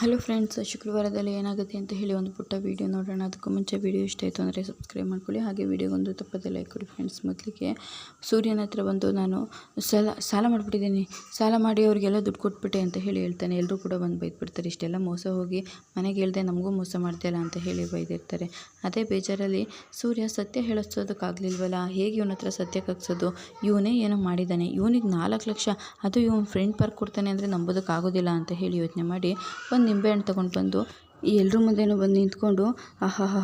Hello friends, ಶುಕ್ರವಾರದಲ್ಲಿ ಏನಾಗುತ್ತೆ ಅಂತ ಹೇಳಿ ಒಂದು ಪುಟ್ಟ ವೀಡಿಯೋ ನೋಡೋಣ. ಅದಕ್ಕೂ ಮುಂಚೆ ವೀಡಿಯೋ ಇಷ್ಟ ಆಯಿತು ಅಂದರೆ ಸಬ್ಸ್ಕ್ರೈಬ್ ಮಾಡ್ಕೊಳ್ಳಿ. ಹಾಗೆ ವೀಡಿಯೋಗೊಂದು ತಪ್ಪದೆ ಲೈಕ್ ಕೊಡಿ ಫ್ರೆಂಡ್ಸ್ ಮೊದಲಿಗೆ. ಸೂರ್ಯನ ಹತ್ರ ಬಂದು ನಾನು, ಸಾಲ ಸಾಲ ಮಾಡಿಬಿಟ್ಟಿದ್ದೀನಿ. ಸಾಲ ಮಾಡಿ ಅವರಿಗೆಲ್ಲ ದುಡ್ಡು ಕೊಟ್ಬಿಟ್ಟೆ ಅಂತ ಹೇಳಿ ಹೇಳ್ತಾನೆ. ಎಲ್ಲರೂ ಕೂಡ ಬಂದು ಬೈದ್ಬಿಡ್ತಾರೆ. ಇಷ್ಟೆಲ್ಲ ಮೋಸ ಹೋಗಿ ಮನೆಗೆ ಹೇಳ್ದೆ ನಮಗೂ ಮೋಸ ಮಾಡ್ತೀಯಲ್ಲ ಅಂತ ಹೇಳಿ ಬೈದಿರ್ತಾರೆ. ಅದೇ ಬೇಜಾರಲ್ಲಿ ಸೂರ್ಯ ಸತ್ಯ ಹೇಳಿಸೋದಕ್ಕಾಗಲಿಲ್ವಲ್ಲ? ಹೇಗೆ ಇವನ ಹತ್ರ ಸತ್ಯ ಕಗ್ಸೋದು ಇವನೇ ಏನೋ ಮಾಡಿದ್ದಾನೆ. ಇವನಿಗೆ ನಾಲ್ಕು ಲಕ್ಷ. ಅದು ಇವನು ಫ್ರೆಂಡ್ ಪಾರ್ಕ್ ಕೊಡ್ತಾನೆ ಅಂದರೆ ನಂಬೋದಕ್ಕಾಗೋದಿಲ್ಲ ಅಂತ ಹೇಳಿ ಯೋಚನೆ ಮಾಡಿ, ಒಂದು ನಿಂಬೆಹಣ್ಣು ತೊಗೊಂಡು ಬಂದು, ಈ ಎಲ್ರ ಮುಂದೆನೂ ಬಂದು ನಿಂತ್ಕೊಂಡು ಆಹಾಹಾ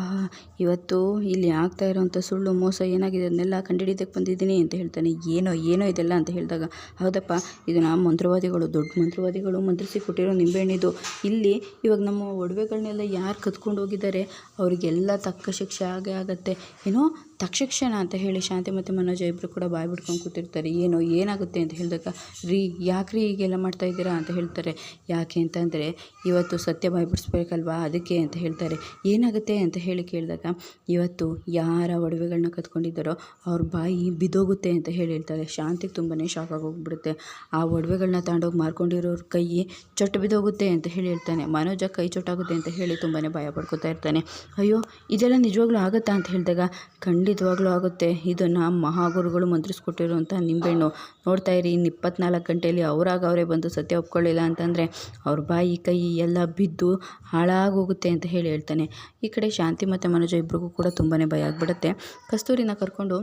ಇವತ್ತು ಇಲ್ಲಿ ಆಗ್ತಾ ಇರೋವಂಥ ಸುಳ್ಳು, ಮೋಸ ಏನಾಗಿದೆ ಅದನ್ನೆಲ್ಲ ಕಂಡಿಡಿದಕ್ಕೆ ಬಂದಿದ್ದೀನಿ ಅಂತ ಹೇಳ್ತಾನೆ. ಏನೋ ಏನೋ ಇದೆಲ್ಲ ಅಂತ ಹೇಳಿದಾಗ, ಹೌದಪ್ಪ, ಇದು ನಾ ಮಂತ್ರವಾದಿಗಳು, ದೊಡ್ಡ ಮಂತ್ರವಾದಿಗಳು ಮಂತ್ರಿಸಿ ಕೊಟ್ಟಿರೋ ನಿಂಬೆಹಣ್ಣಿದು ಇಲ್ಲಿ ಇವಾಗ ನಮ್ಮ ಒಡವೆಗಳನ್ನೆಲ್ಲ ಯಾರು ಕದ್ಕೊಂಡು ಹೋಗಿದ್ದಾರೆ? ಅವರಿಗೆಲ್ಲ ತಕ್ಕ ಶಿಕ್ಷೆ ಆಗೇ ಆಗುತ್ತೆ. ಏನೋ ತಕ್ಷಕ್ಷಣ ಅಂತ ಹೇಳಿ ಶಾಂತಿ ಮತ್ತು ಮನೋಜ ಇಬ್ಬರು ಕೂಡ ಬಾಯಿ ಬಿಡ್ಕೊಂಡು ಕೂತಿರ್ತಾರೆ. ಏನೋ ಏನಾಗುತ್ತೆ ಅಂತ ಹೇಳಿದಾಗ, ರೀ ಯಾಕೆ ರೀ ಹೀಗೆಲ್ಲ ಮಾಡ್ತಾ ಇದ್ದೀರಾ ಅಂತ ಹೇಳ್ತಾರೆ. ಯಾಕೆ ಅಂತಂದರೆ ಇವತ್ತು ಸತ್ಯ ಬಾಯಿ ಬಿಡಿಸ್ಬೇಕಲ್ವಾ? ಅದಕ್ಕೆ ಅಂತ ಹೇಳ್ತಾರೆ. ಏನಾಗುತ್ತೆ ಅಂತ ಹೇಳಿ ಕೇಳಿದಾಗ, ಇವತ್ತು ಯಾರ ಒಡವೆಗಳನ್ನ ಕತ್ಕೊಂಡಿದ್ದಾರೋ ಅವ್ರ ಬಾಯಿ ಬಿದೋಗುತ್ತೆ ಅಂತ ಹೇಳಿ ಹೇಳ್ತಾರೆ. ಶಾಂತಿಗೆ ತುಂಬಾ ಶಾಕ್ ಆಗೋಗ್ಬಿಡುತ್ತೆ ಆ ಒಡವೆಗಳನ್ನ ತಗೊಂಡೋಗಿ ಮಾರ್ಕೊಂಡಿರೋರ ಕೈ ಚೊಟ್ಟು ಬಿದೋಗುತ್ತೆ ಅಂತ ಹೇಳಿ ಹೇಳ್ತಾನೆ. ಮನೋಜ ಕೈ ಚೊಟ್ಟಾಗುತ್ತೆ ಅಂತ ಹೇಳಿ ತುಂಬಾ ಭಯ ಪಡ್ಕೊತಾ ಇರ್ತಾನೆ. ಅಯ್ಯೋ, ಇದೆಲ್ಲ ನಿಜವಾಗ್ಲೂ ಆಗುತ್ತಾ ಅಂತ ಹೇಳಿದಾಗ ಖಂಡಿತವಾಗ್ಲೂ ಆಗುತ್ತೆ. ಇದನ್ನು ಮಹಾಗುರುಗಳು ಮಂತ್ರಿಸ್ಕೊಟ್ಟಿರುವಂಥ ನಿಂಬೆಹಣ್ಣು. ನೋಡ್ತಾ ಇರಿ, ಇನ್ನು ಇಪ್ಪತ್ನಾಲ್ಕು ಗಂಟೆಯಲ್ಲಿ ಅವರಾಗ ಅವರೇ ಬಂದು ಸತ್ಯ ಒಪ್ಕೊಳ್ಳಿಲ್ಲ ಅಂತಂದರೆ ಅವ್ರ ಬಾಯಿ, ಕೈ ಎಲ್ಲ ಬಿದ್ದು ಹಾಳಾಗೋಗುತ್ತೆ ಅಂತ ಹೇಳಿ ಹೇಳ್ತಾನೆ. ಈ ಕಡೆ ಶಾಂತಿ ಮತ್ತು ಮನೋಜ ಇಬ್ರಿಗೂ ಕೂಡ ತುಂಬಾ ಭಯ ಆಗಿಬಿಡುತ್ತೆ. ಕಸ್ತೂರಿನ ಕರ್ಕೊಂಡು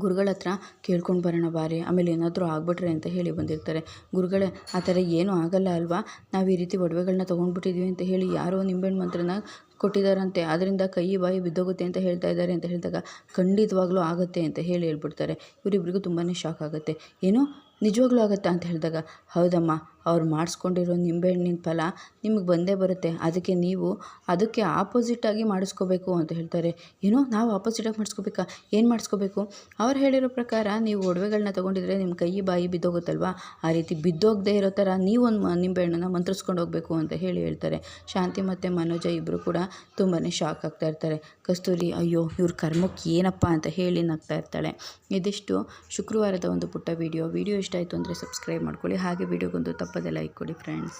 ಗುರುಗಳ ಹತ್ರ ಕೇಳ್ಕೊಂಡು ಬರೋಣ ಬಾರಿ. ಆಮೇಲೆ ಏನಾದರೂ ಆಗ್ಬಿಟ್ರೆ ಅಂತ ಹೇಳಿ ಬಂದಿರ್ತಾರೆ. ಗುರುಗಳೇ, ಆ ಥರ ಏನೂ ಆಗಲ್ಲ ಅಲ್ವಾ? ನಾವು ಈ ರೀತಿ ಒಡವೆಗಳನ್ನ ತೊಗೊಂಡ್ಬಿಟ್ಟಿದ್ವಿ ಅಂತ ಹೇಳಿ ಯಾರೋ ನಿಂಬೆಹಣ್ಣು ಮಂತ್ರನ ಕೊಟ್ಟಿದ್ದಾರಂತೆ. ಅದರಿಂದ ಕೈ, ಬಾಯಿ ಬಿದ್ದೋಗುತ್ತೆ ಅಂತ ಹೇಳ್ತಾ ಇದ್ದಾರೆ ಅಂತ ಹೇಳಿದಾಗ ಖಂಡಿತವಾಗ್ಲೂ ಆಗುತ್ತೆ ಅಂತ ಹೇಳಿ ಹೇಳ್ಬಿಡ್ತಾರೆ. ಇವರಿಬ್ರಿಗೂ ತುಂಬಾ ಶಾಕ್ ಆಗುತ್ತೆ. ಏನು ನಿಜವಾಗ್ಲೂ ಆಗುತ್ತಾ ಅಂತ ಹೇಳಿದಾಗ, ಹೌದಮ್ಮ ಅವ್ರು ಮಾಡಿಸ್ಕೊಂಡಿರೋ ನಿಂಬೆಹಣ್ಣಿನ ಫಲ ನಿಮಗೆ ಬಂದೇ ಬರುತ್ತೆ. ಅದಕ್ಕೆ ನೀವು ಅದಕ್ಕೆ ಆಪೋಸಿಟಾಗಿ ಮಾಡಿಸ್ಕೋಬೇಕು ಅಂತ ಹೇಳ್ತಾರೆ. ಏನೋ ನಾವು ಆಪೋಸಿಟಾಗಿ ಮಾಡಿಸ್ಕೋಬೇಕಾ? ಏನು ಮಾಡಿಸ್ಕೋಬೇಕು? ಅವ್ರು ಹೇಳಿರೋ ಪ್ರಕಾರ ನೀವು ಒಡವೆಗಳನ್ನ ತೊಗೊಂಡಿದ್ರೆ ನಿಮ್ಮ ಕೈ, ಬಾಯಿ ಬಿದ್ದೋಗುತ್ತಲ್ವಾ? ಆ ರೀತಿ ಬಿದ್ದೋಗದೆ ಇರೋ ಥರ ನೀವೊಂದು ನಿಂಬೆಹಣ್ಣನ್ನು ಮಂತ್ರಿಸ್ಕೊಂಡು ಹೋಗಬೇಕು ಅಂತ ಹೇಳಿ ಹೇಳ್ತಾರೆ. ಶಾಂತಿ ಮತ್ತು ಮನೋಜ ಇಬ್ಬರು ಕೂಡ ತುಂಬಾ ಶಾಕ್ ಆಗ್ತಾ ಇರ್ತಾರೆ. ಕಸ್ತೂರಿ, ಅಯ್ಯೋ, ಇವ್ರ ಕರ್ಮಕ್ಕೆ ಏನಪ್ಪ ಅಂತ ಹೇಳಿ ನಗ್ತಾ ಇರ್ತಾಳೆ. ಇದಿಷ್ಟು ಶುಕ್ರವಾರದ ಒಂದು ಪುಟ್ಟ ವಿಡಿಯೋ ವೀಡಿಯೋ ಇಷ್ಟ ಆಯಿತು ಅಂದರೆ ಸಬ್ಸ್ಕ್ರೈಬ್ ಮಾಡ್ಕೊಳ್ಳಿ. ಹಾಗೆ ವೀಡಿಯೋಗೊಂದು ತಪ್ಪದೆ ಲೈಕ್ ಕೊಡಿ ಫ್ರೆಂಡ್ಸ್